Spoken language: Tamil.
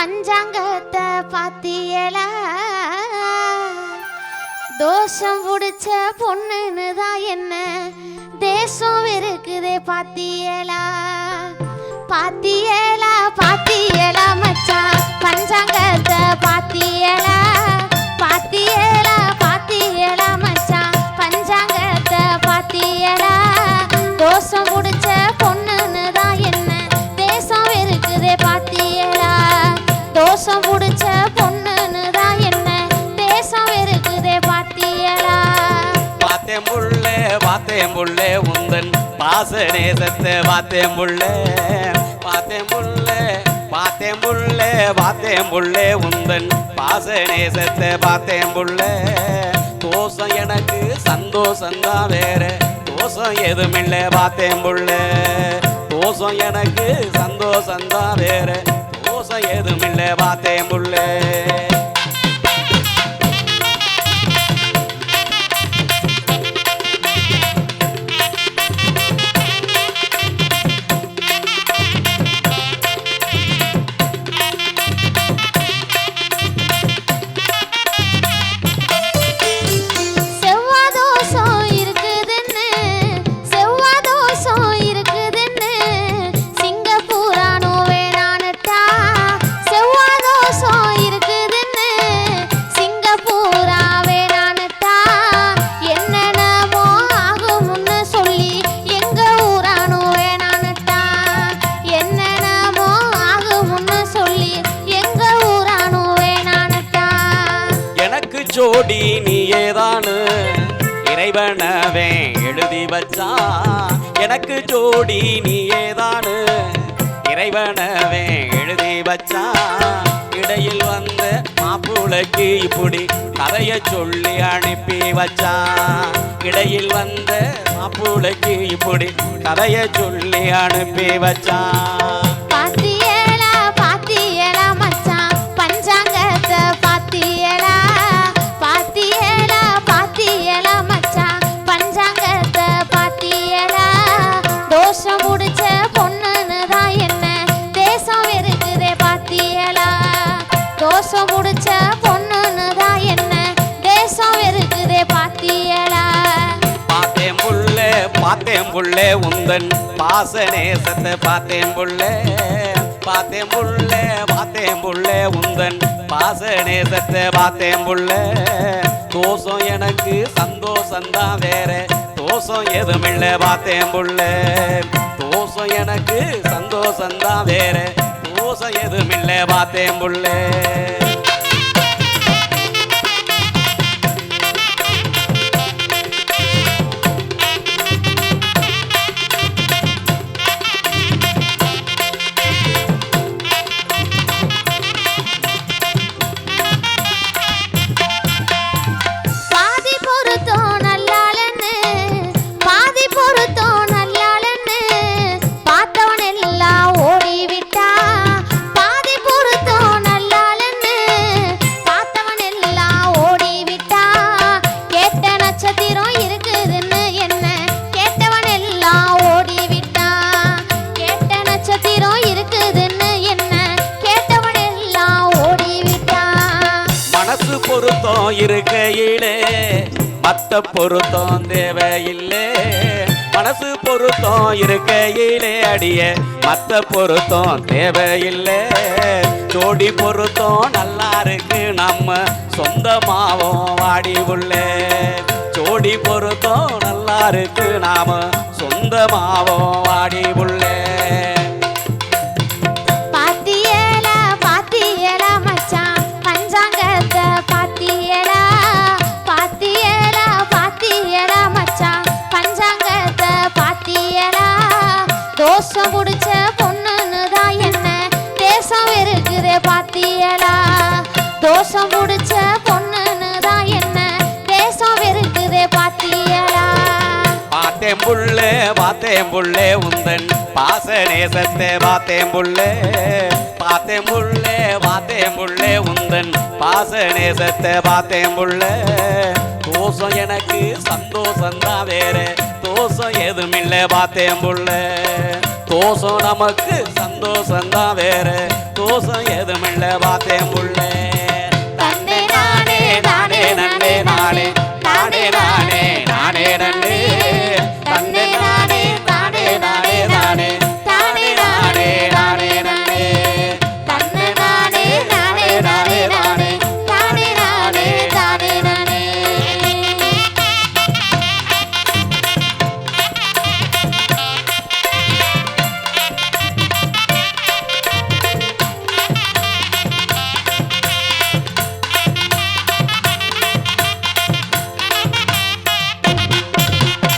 பஞ்சாங்கத்தை பாத்தியலா? தோஷம் பிடிச்ச பொண்ணுன்னு தான் என்ன? தேசம் இருக்குதே பாத்தியலா? பாத்தி பார்த்தேன் புள்ளே உந்தன் பாச நேசத்தை பார்த்தேன் புள்ளே பார்த்தேன் புள்ளே பார்த்தேன் புள்ளே பார்த்தேன் புள்ளே உந்தன் பாச நேசத்தை பார்த்தேன் புள்ளே தோசம் எனக்கு சந்தோஷந்தான் வேற. தோசம் எதுமில்ல பார்த்தேன் புள்ளே தோசம் எனக்கு சந்தோஷந்தான் வேற. தோசம் எதுமில்ல பார்த்தேன் புள்ளே ஜோடி நீயேதானு இறைவனவே எழுதி வச்சா எனக்கு ஜோடி நீயேதானு இறைவனவே எழுதி வச்சா இடையில் வந்த மாப்பிளைக்கு இப்படி கதைய சொல்லி அனுப்பி வச்சா. இடையில் வந்த மாப்பிளைக்கு இப்படி கதைய சொல்லி அனுப்பி வச்சான் புள்ளே உந்தன் பாச நேசத்தை பார்த்தேன் புள்ளே பார்த்தேன் புள்ளே பார்த்தேன் புள்ளே உந்தன் பாச நேசத்தை பார்த்தேன் புள்ளே தோசம் எனக்கு சந்தோஷந்தான் வேற. தோசம் எதுமில்ல பார்த்தேன் புள்ளே தோசம் எனக்கு சந்தோஷந்தான் வேற. தோசம் எதுமில்ல பார்த்தேன் புள்ளே இருக்கையிலே மத்த பொருத்தம் தேவையில்லை. மனசு பொருத்தம் இருக்கையிலே அடிய மத்த பொருத்தம் தேவையில்லை. ஜோடி பொருத்தம் நல்லா இருக்கு நம்ம சொந்தமாவோம் வாடி உள்ளே. ஜோடி பொருத்தம் நல்லா இருக்கு நாம சொந்தமாவோம் வாடி தோஷம் புடிச்ச பொண்ணுன்னு தான் என்ன? தேசம் இருக்குதே பாத்தியலா? பார்த்தேன் புள்ளே பார்த்தேன் புள்ளே உந்தன் பாச நேசத்தை பார்த்தேன் புள்ளே பார்த்தேன் புள்ளே பார்த்தேன் புள்ளே உந்தன் பாச நேசத்தை பார்த்தேன் புள்ளே தோசம் எனக்கு சந்தோஷந்தான் வேற. தோசம் எதுமில்ல பார்த்தேன் புள்ள தோசம் நமக்கு சந்தோஷந்தான் வேற. தோசம் எதுமில்ல பார்த்தேன் புள்ள தானே நன்னே நானே